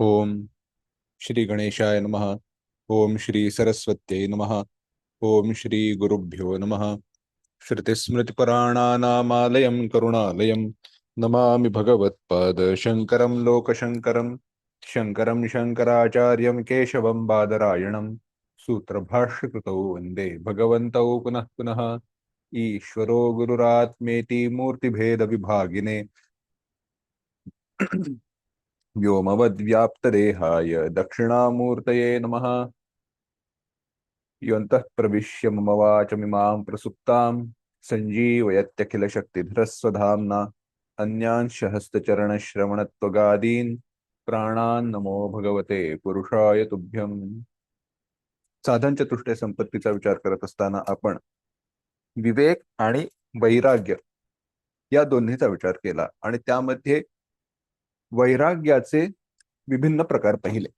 ओम श्री गणेशाय नमः। ओम श्री सरस्वत्यै नमः। ओम श्री गुरुभ्यो नमः। श्रुतिस्मृतिपुराणानामालयं करुणालयं। नमामि भगवत्पादशङ्करं लोकशङ्करं। शङ्करं शङ्कराचार्यं केशवं बादरायणं। सूत्रभाष्यकृतौ वन्दे भगवन्तौ पुनः पुनः। ईश्वरो गुरुरात्मेति मूर्तिभेदविभागिने। व्योमवद्व्याप्तदेहाय दक्षिणामूर्तये नमः। योऽन्तः प्रविश्य मम वाचमिमां प्रसुप्तां सञ्जीवयत्यखिलशक्तिधरस्वधाम्ना अन्यांशहस्तचरणश्रवणत्वगादीन् प्राणान् नमो भगवते पुरुषाय तुभ्यम्। साधन चतुष्टय संपत्तीचा विचार करत असताना आपण विवेक आणि वैराग्य या दोन्हीचा विचार केला आणि त्यामध्ये वैराग्याचे विभिन्न प्रकार पाहिले.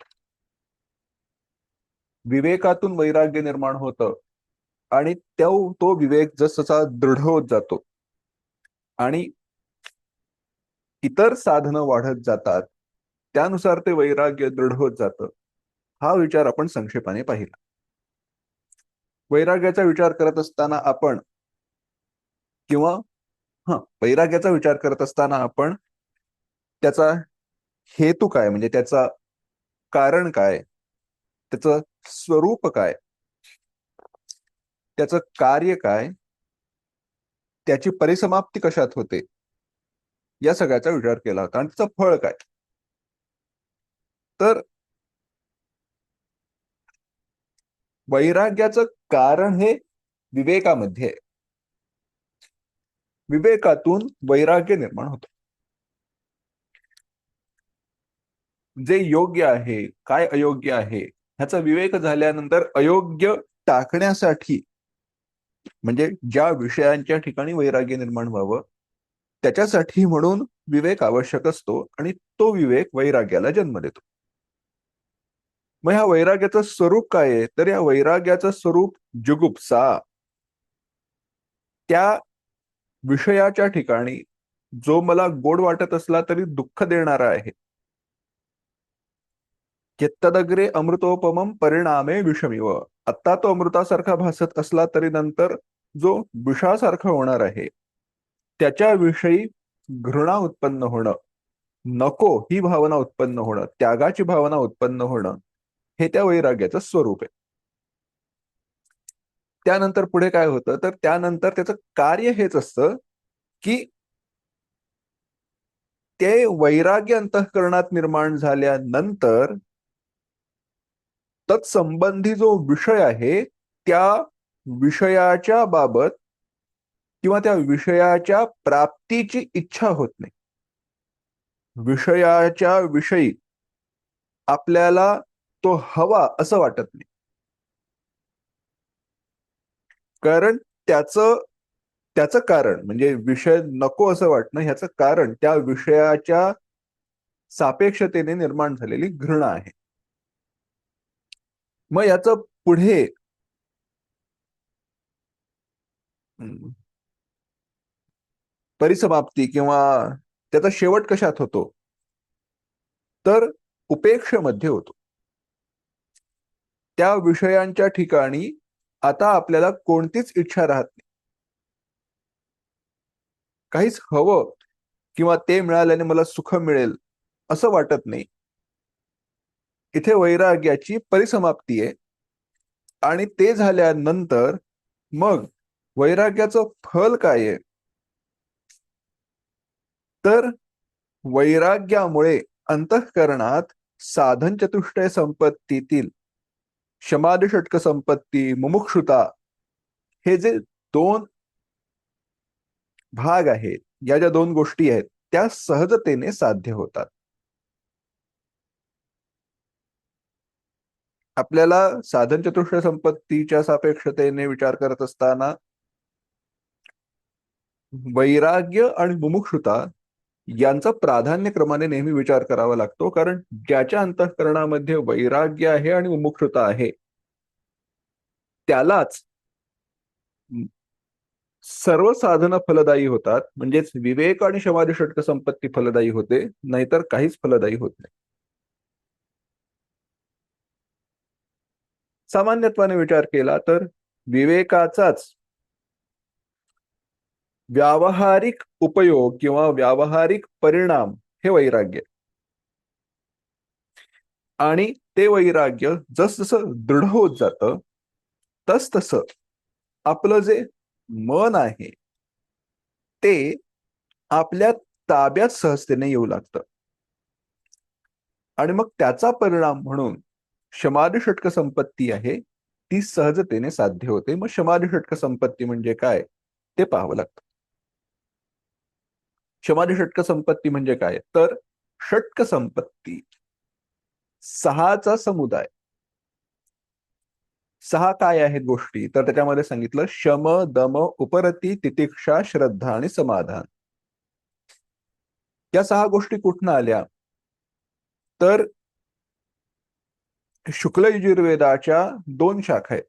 विवेकातून वैराग्य निर्माण होतं आणि तो तो विवेक जसजसा दृढ होत जातो आणि इतर साधनं वाढत जातात त्यानुसार ते वैराग्य दृढ होत जातं हा विचार आपण संक्षेपाने पाहिला. वैराग्याचा विचार करत असताना आपण किंवा हा वैराग्याचा विचार करत असताना आपण त्याचा हेतू काय? म्हणजे त्याचा कारण काय? त्याचं स्वरूप काय? त्याचं कार्य काय? त्याची परिसमाप्ती कशात होते? या सगळ्याचा विचार केला होता. आणि त्याचं फळ काय? तर वैराग्याचं कारण हे विवेकामध्ये आहे. विवेकातून वैराग्य निर्माण होतं. जे योग्य आहे काय अयोग्य आहे ह्याचा विवेक झाल्यानंतर अयोग्य टाकण्यासाठी म्हणजे ज्या विषयांच्या ठिकाणी वैराग्य निर्माण व्हावं त्याच्यासाठी म्हणून विवेक आवश्यक असतो आणि तो विवेक वैराग्याला जन्म देतो. मग ह्या वैराग्याचं स्वरूप काय आहे? तर या वैराग्याचं स्वरूप जुगुप्सा. त्या विषयाच्या ठिकाणी जो मला गोड वाटत असला तरी दुःख देणारा आहे. तदग्रे अमृतोपमम परिणामे विषमिव. आत्ता तो अमृतासारखा भासत असला तरी नंतर जो विषासारखा होणार आहे त्याच्याविषयी घृणा उत्पन्न होणं नको ही भावना उत्पन्न होणं त्यागाची भावना उत्पन्न होणं हे त्या वैराग्याचं स्वरूप आहे. त्यानंतर पुढे काय होतं? तर त्यानंतर त्याचं कार्य हेच असतं की ते वैराग्य अंतःकरणात निर्माण झाल्यानंतर तत्संबंधी जो विषय आहे त्या विषयाच्या बाबत किंवा त्या विषयाच्या प्राप्तीची इच्छा होत नाही. विषयाच्या विषयी आपल्याला तो हवा असं वाटत नाही. कारण त्याचं त्याचं कारण म्हणजे विषय नको असं वाटणं ह्याचं कारण त्या विषयाच्या सापेक्षतेने निर्माण झालेली घृणा आहे. मग याचं पुढे परिसमाप्ती किंवा त्याचा शेवट कशात होतो? तर उपेक्षेमध्ये होतो. त्या विषयांच्या ठिकाणी आता आपल्याला कोणतीच इच्छा राहत नाही. काहीच हवं किंवा ते मिळाल्याने मला सुख मिळेल असं वाटत नाही. इथे वैराग्याची परिसमाप्ती आहे. आणि ते झाल्यानंतर मग वैराग्याचं फल काय आहे? तर वैराग्यामुळे अंतःकरणात साधन चतुष्टय संपत्तीतील शमाद षटक संपत्ती मुमुक्षुता हे जे दोन भाग आहेत या ज्या दोन गोष्टी आहेत त्या सहजतेने साध्य होतात. आपल्याला साधन चतुष्ट संपत्तीच्या सापेक्षतेने विचार करत असताना वैराग्य आणि मुमुक्षुता यांचा प्राधान्यक्रमाने नेहमी विचार करावा लागतो कारण ज्याच्या अंतःकरणामध्ये वैराग्य आहे आणि मुमुक्षुता आहे त्यालाच सर्व साधनं फलदायी होतात. म्हणजेच विवेक आणि समाधी षटक संपत्ती फलदायी होते नाहीतर काहीच फलदायी होत नाही. सामान्यत्वाने विचार केला तर विवेकाचाच व्यावहारिक उपयोग किंवा व्यावहारिक परिणाम हे वैराग्य. आणि ते वैराग्य जसजसं दृढ होत जातं तस तस आपलं जे मन आहे ते आपल्या ताब्यात सहजतेने येऊ लागतं. आणि मग त्याचा परिणाम म्हणून शमाद षटक संपत्ती आहे ती सहजतेने साध्य होते. मग शमाद षटक संपत्ती म्हणजे काय? ते पाहावं लागतं. शमाद षटक संपत्ती म्हणजे काय? तर षटक संपत्ती सहाचा समुदाय. सहा काय आहेत गोष्टी? तर त्याच्यामध्ये सांगितलं शम दम उपरती तितिक्षा श्रद्धा आणि समाधान. या सहा गोष्टी कुठनं आल्या? तर शुक्ल यजुर्वेदाच्या दोन शाखा आहेत.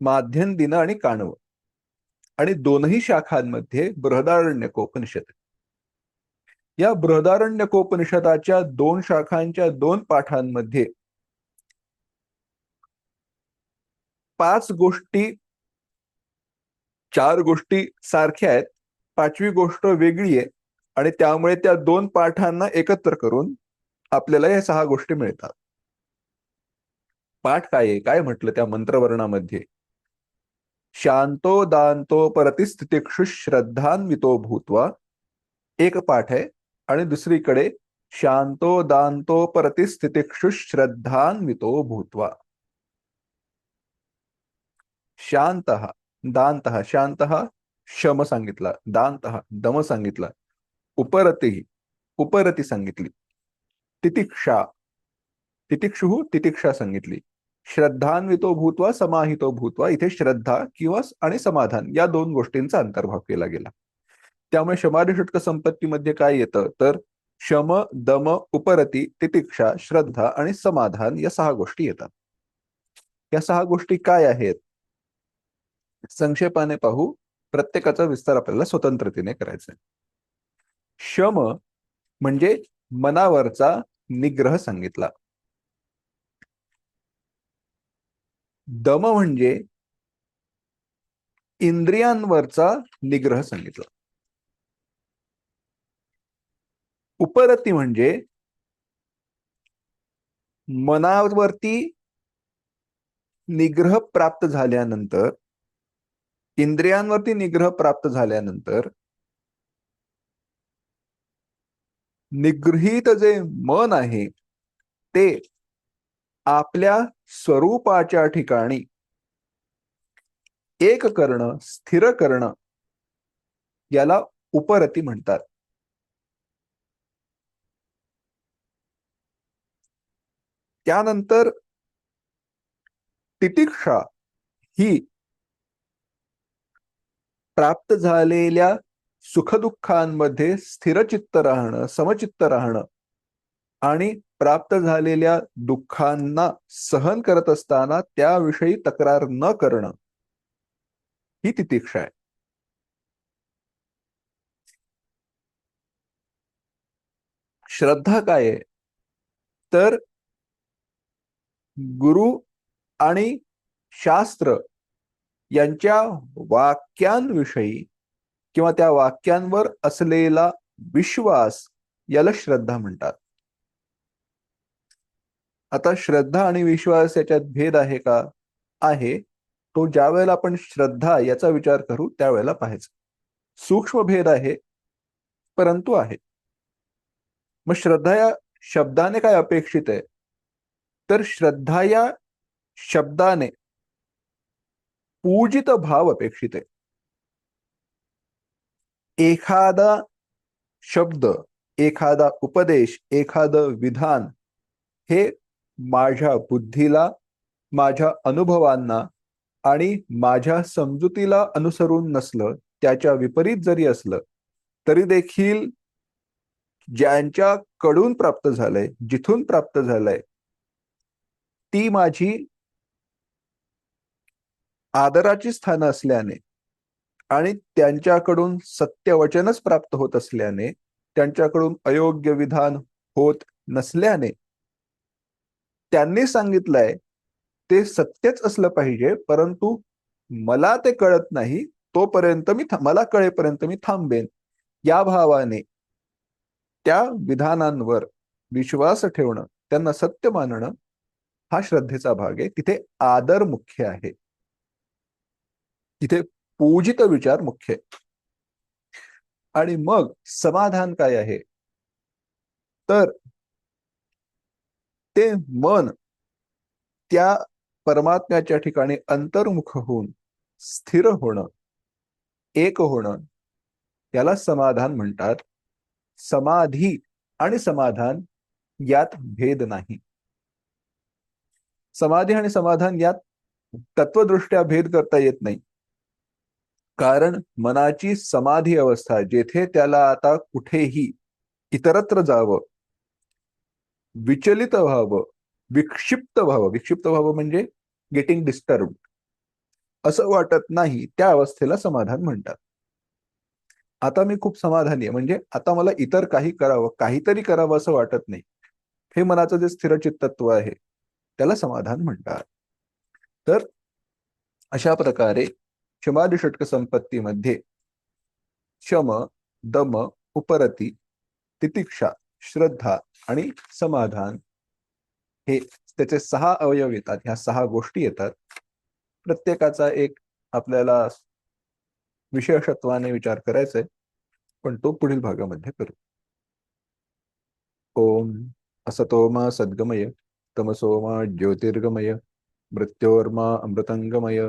माध्यम दिन आणि काणव. आणि दोनही शाखांमध्ये बृहदारण्यकोपनिषद या बृहदारण्यकोपनिषदाच्या दोन शाखांच्या दोन पाठांमध्ये पाच गोष्टी चार गोष्टी सारख्या आहेत. पाचवी गोष्ट वेगळी आहे. आणि त्यामुळे त्या दोन पाठांना एकत्र करून आपल्याला या सहा गोष्टी मिळतात. पाठ काय आहे? काय म्हटलं त्या मंत्रवर्णामध्ये? शांतो दांतो परतिस्थितिक्षु श्रद्धान्वितो भूत्वा. एक पाठ आहे आणि दुसरीकडे शांतो दांतो परतिस्थितिक्षु श्रद्धान्वितो भूत्वा. शांत दांत शांत शम सांगितला दांत दम सांगितला उपरती उपरती सांगितली. तितिक्षा. तितिक्षु तितिक्षा सांगितली. श्रद्धान्वितो भूतवा समाहितो भूतवा इथे श्रद्धा किंवा आणि समाधान या दोन गोष्टींचा अंतर्भाव केला गेला. त्यामुळे शमाधी संपत्तीमध्ये काय येतं? तर शम दम उपरती तितिक्षा श्रद्धा आणि समाधान या सहा गोष्टी येतात. या सहा गोष्टी काय आहेत? संक्षेपाने पाहू. प्रत्येकाचा विस्तार आपल्याला स्वतंत्रतेने करायचा शम म्हणजे मनावरचा निग्रह सांगितला. दम म्हणजे इंद्रियांवरचा निग्रह सांगितला. उपरती म्हणजे मनावरती निग्रह प्राप्त झाल्यानंतर इंद्रियांवरती निग्रह प्राप्त झाल्यानंतर निगृहित जे मन आहे ते आपल्या स्वरूपाच्या ठिकाणी एक करणं स्थिर करणं याला उपरती म्हणतात. त्यानंतर तितिक्षा ही प्राप्त झालेल्या सुखदुःखांमध्ये स्थिरचित्त राहणं समचित्त राहणं आणि प्राप्त झालेल्या दुःखांना सहन करत असताना त्याविषयी तक्रार न करणं ही तितिक्षा आहे. श्रद्धा काय आहे? तर गुरु आणि शास्त्र यांच्या वाक्यांविषयी किंवा त्या वाक्यांवर असलेला विश्वास याला श्रद्धा म्हणतात. आता श्रद्धा आणि विश्वास याच्यात भेद आहे का? आहे. तो ज्या वेळेला आपण श्रद्धा याचा विचार करू त्यावेळेला पाहायचं. सूक्ष्म भेद आहे परंतु आहे. मग श्रद्धा या शब्दाने काय अपेक्षित आहे? तर श्रद्धा या शब्दाने पूजित भाव अपेक्षित आहे. एखादा शब्द एखादा उपदेश एखादं विधान हे माझ्या बुद्धीला माझ्या अनुभवांना आणि माझ्या समजुतीला अनुसरून नसलं त्याच्या विपरीत जरी असलं तरी देखील ज्यांच्याकडून प्राप्त झालंय जिथून प्राप्त झालंय ती माझी आदराची स्थानं असल्याने आणि त्यांच्याकडून सत्यवचनच प्राप्त होत असल्याने त्यांच्याकडून अयोग्य विधान होत नसल्याने त्यांनी सांगितलंय ते सत्यच असलं पाहिजे परंतु मला ते कळत नाही तोपर्यंत मी मला कळेपर्यंत मी थांबेन. या भावाने त्या विधानांवर विश्वास ठेवणं त्यांना सत्य मानणं हा श्रद्धेचा भाग आहे. तिथे आदर मुख्य आहे. तिथे पूजित विचार मुख्य. आणि मग समाधान काय आहे? तर ते मन त्या परमात्म्याच्या ठिकाणी अंतर्मुख होऊन स्थिर होणं एक होणं त्याला समाधान म्हणतात. समाधी आणि समाधान यात भेद नाही. समाधी आणि समाधान यात तत्वदृष्ट्या भेद करता येत नाही. कारण मनाची समाधी अवस्था जेथे त्याला आता कुठेही इतरत्र जावं विचलित व्हावं विक्षिप्त व्हावं. विक्षिप्त व्हावं म्हणजे गेटिंग डिस्टर्ब असं वाटत नाही त्या अवस्थेला समाधान म्हणतात. आता मी खूप समाधानी आहे म्हणजे आता मला इतर काही करावं काहीतरी करावं असं वाटत नाही. हे मनाचं जे स्थिरचित्तत्व आहे त्याला समाधान म्हणतात. तर अशा प्रकारे क्षमादी षटक संपत्तीमध्ये शम दम उपरती तितिक्षा श्रद्धा आणि समाधान हे त्याचे सहा अवयव येतात. ह्या सहा गोष्टी येतात. प्रत्येकाचा एक आपल्याला विशेषत्वाने विचार करायचा आहे पण तो पुढील भागामध्ये करू. ओम असतोमा सद्गमय तमसोमा ज्योतिर्गमय मृत्योर्मा अमृतंगमय